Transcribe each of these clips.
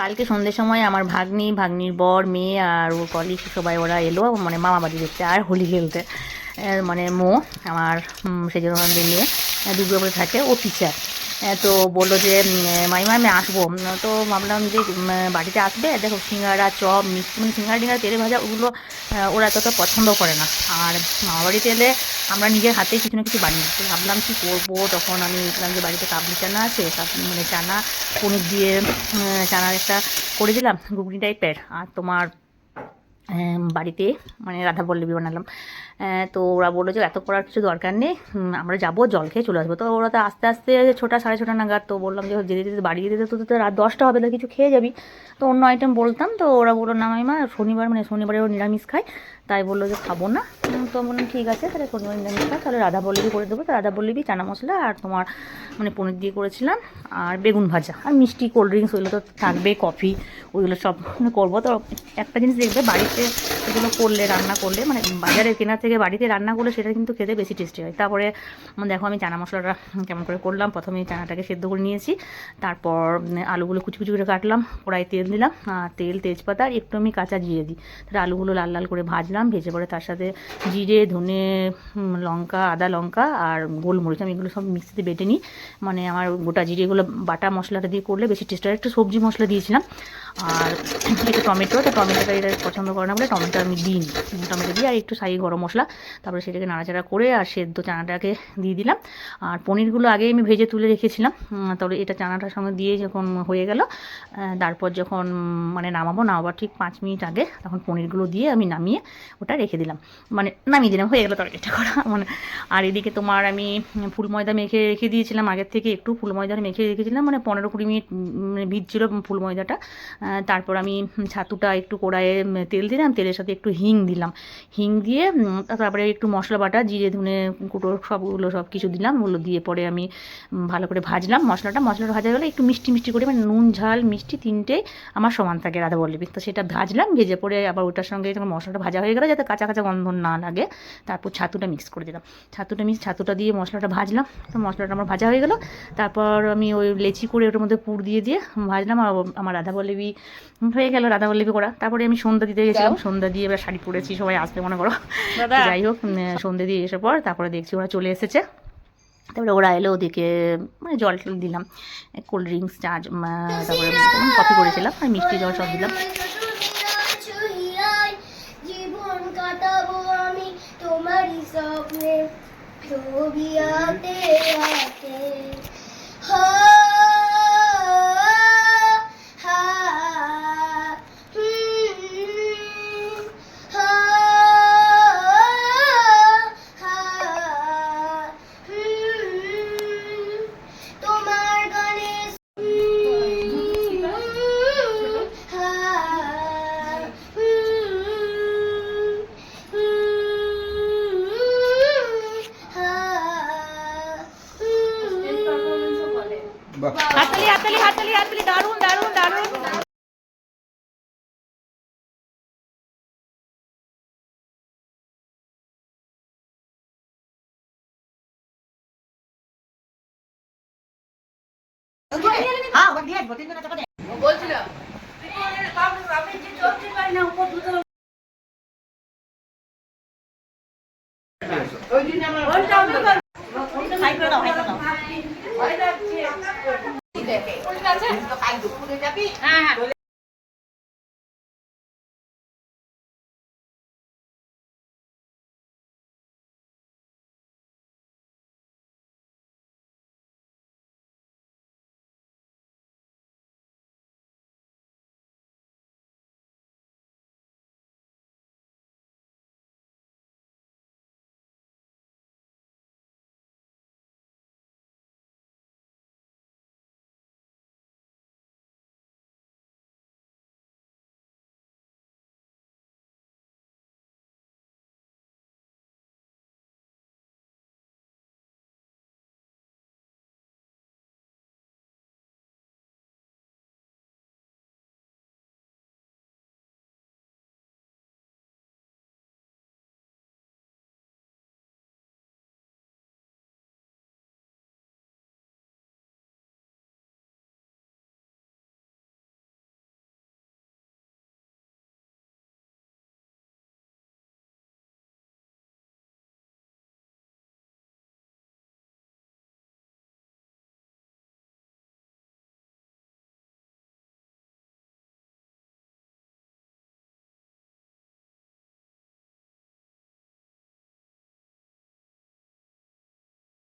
কালকে সন্ধ্যের সময় আমার ভাগ্নি, ভাগ্নির বর, মেয়ে আর ওর কলিগ সবাই ওরা এলো মানে মামা বাড়ি দেখতে আর হোলি খেলতে। মানে মো, আমার সেজন্য নিয়ে দুর্গাপুরে থাকে, ও টিচার তো বলল যে মাইমা, আমি আসব। তো ভাবলাম যে বাড়িতে আসবে। দেখো, সিঙ্গারা, চপ, মিষ্টি মানে সিঙ্গারা টিঙ্গারা, তেলে ভাজা, ওগুলো ওরা তত পছন্দ করে না। আর মামা বাড়িতে এলে আমরা নিজের হাতেই কিছু না কিছু বানিয়ে তো ভাবলাম কী করব? তখন আমি দেখলাম যে, বাড়িতে কাবলি চানা আছে। মানে চানা, পনির দিয়ে চানার একটা করে দিলাম, ঘুগনি টাইপের আর তোমার বাড়িতে মানে রাধা পল্লবী বানালাম তো ওরা বলল যে, এত করার কিছু দরকার নেই। আমরা যাব, জল খেয়ে চলে আসব। তো ওরা তো আস্তে আস্তে ছোটা, সাড়ে ছটা নাগাদ, তো বললাম যে, যেতে যেতে বাড়ি যেতে তো তো রাত দশটা হবে, তো কিছু খেয়ে যাবি। তো অন্য আইটেম বলতাম, তো ওরা বলল, না মাইমা শনিবার মানে শনিবারে শনিবারেও নিরামিষ খাই তাই বলল যে, খাব না। তো বললাম, ঠিক আছে, তাহলে শনিবার নিরামিষ খাই তাহলে রাধা পল্লবী করে দেবো? তো রাধা পল্লবী চানা মশলা আর তোমার মানে পনির দিয়ে করেছিলাম, আর বেগুন ভাজা। আর মিষ্টি, কোল্ড ড্রিঙ্কস ওইগুলো তো থাকবে কফি ওইগুলো সব করব। তো একটা জিনিস দেখবে বাড়িতে এগুলো করলে, রান্না করলে মানে বাজারে কেনা থেকে বাড়িতে রান্না করলে সেটা কিন্তু খেতে বেশি টেস্টি হয়। তারপরে দেখো আমি চানা মশলাটা কেমন করে করলাম। প্রথমে চানাটাকে সেদ্ধ করে নিয়েছি। তারপর আলুগুলো কুচি কুচি করে কাটলাম কড়াই তেল দিলাম। আর তেল, তেজপাতা আর একটু আমি কাঁচা জিরে দিই। তারপরে আলুগুলো লাল লাল করে ভাজলাম, ভেজে পরে তার সাথে জিরে, ধনে লঙ্কা, আদা লঙ্কা আর গোলমরিচ আমি এগুলো সব মিক্সিতে বেটে নিই। মানে আমার গোটা জিরেগুলো বাটা মশলাটা দিয়ে করলে বেশি টেস্ট হয়। একটু সবজি মশলা দিয়েছিলাম। আর একটু টমেটো, তো টমেটোটা এটা পছন্দ করে না বলে টমেটো আমি দিই। টমেটো দিয়ে আর একটু সাই গরম মশলা, তারপরে সেটাকে নাড়াচাড়া করে আর সেদ্ধ চানাটাকে দিয়ে দিলাম। আর পনিরগুলো আগে আমি ভেজে তুলে রেখেছিলাম তবে এটা চানাটার সঙ্গে দিয়ে যখন হয়ে গেল তারপর যখন মানে নামাবো নামাবার ঠিক পাঁচ মিনিট আগে তখন পনিরগুলো দিয়ে আমি নামিয়ে ওটা রেখে দিলাম। মানে নামিয়ে দিলাম, হয়ে গেলো তরকারিটা করা। মানে আর এদিকে তোমার আমি ফুল ময়দা মেখে রেখে দিয়েছিলাম, আগের থেকে একটু ফুল ময়দা মেখে রেখেছিলাম মানে পনেরো কুড়ি মিনিট মানে ভিজছিল ফুল ময়দাটা তারপর আমি ছাতুটা একটু কড়াইয়ে তেল দিলাম, তেলের সাথে একটু হিং দিলাম। হিং দিয়ে তারপরে একটু মশলা বাটা, জিরে, ধুনে কুটো, সবগুলো সব কিছু দিলাম। ওগুলো দিয়ে পরে আমি ভালো করে ভাজলাম মশলাটা। মশলাটা ভাজা গেলে একটু মিষ্টি মিষ্টি করে মানে নুন, ঝাল, মিষ্টি তিনটে আমার সমান থাকে রাধা বল্লবী তো সেটা ভাজলাম, ভেজে পরে আবার ওটার সঙ্গে যখন মশলাটা ভাজা হয়ে গেলো, যাতে কাঁচা কাঁচা গন্ধ না লাগে, তারপর ছাতুটা মিক্স করে দিলাম। ছাতুটা মিক্স ছাতুটা দিয়ে মশলাটা ভাজলাম। তো মশলাটা আমার ভাজা হয়ে গেলো। তারপর আমি ওই লেচি করে ওটার মধ্যে পুর দিয়ে দিয়ে ভাজলাম। আর আমার রাধা বল্লবী হয়ে গেল রাধা বল্লবী করা। তারপরে আমি সন্ধ্যা দিতে গেছিলাম। সন্ধ্যা দিয়ে এবার শাড়ি পরেছি সবাই আসবে মনে করো। যাই হোক সন্ধ্যা দিয়ে এসে পর তারপরে দেখছি ওরা চলে এসেছে। তারপরে ওরা এলো ওদিকে মানে জল টল দিলাম কোল্ড ড্রিঙ্কস চা তারপরে কফি করেছিলাম আর মিষ্টি জল সব দিলাম। ছুঁয়ায় আমি তোমারই স্বপ্নে ছবি আঁতে। হাততালি হাততালি হাততালি হাততালি দারুণ দারুণ দারুণ। হাই করে দাও হাই করে দাও হ্যাঁ হ্যাঁ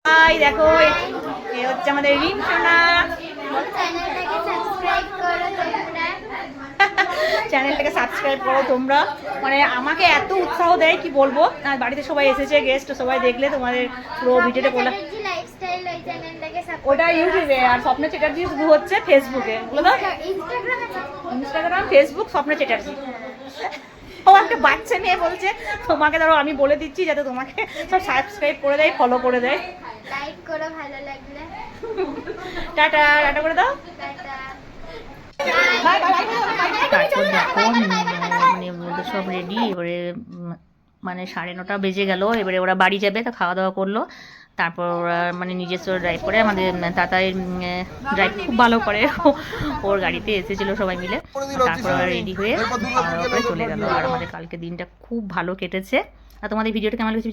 হাই দেখো এ হচ্ছে আমাদের রিম সোনা। চ্যানেলটাকে সাবস্ক্রাইব করো তোমরা। চ্যানেলটাকে সাবস্ক্রাইব করো তোমরা। মানে আমাকে এত উৎসাহ দেয় কি বলব? আর বাড়িতে সবাই এসেছে গেস্ট সবাই দেখলে তোমাদের পুরো ভিডিওটা সাবস্ক্রাইব ওটা ইউটিউবে আর স্বপ্ন চ্যাটার্জি শুধু হচ্ছে ফেসবুকে বলে ইনস্টাগ্রামে ইনস্টাগ্রাম ফেসবুক স্বপ্ন চ্যাটার্জি। ও একটা বাচ্চা মেয়ে বলছে তোমাকে ধরো আমি বলে দিচ্ছি যাতে তোমাকে সব সাবস্ক্রাইব করে দেয় ফলো করে দেয়। লাইক করো ভালো লাগলে। টাটা টাটা করে দাও। তারপর দেখো মানে ওদের সব রেডি এবারে মানে সাড়ে নটা বেজে গেল এবারে ওরা বাড়ি যাবে তো খাওয়া দাওয়া করল। তারপর ওরা মানে নিজস্ব ড্রাইভ করে আমাদের তাতাই ড্রাইভ খুব ভালো করে। ওর গাড়িতে এসেছিল সবাই মিলে। তারপর ওরা রেডি হয়ে চলে গেল। আর আমাদের কালকে দিনটা খুব ভালো কেটেছে। আর তোমাদের ভিডিওটা কেমন লেগেছে?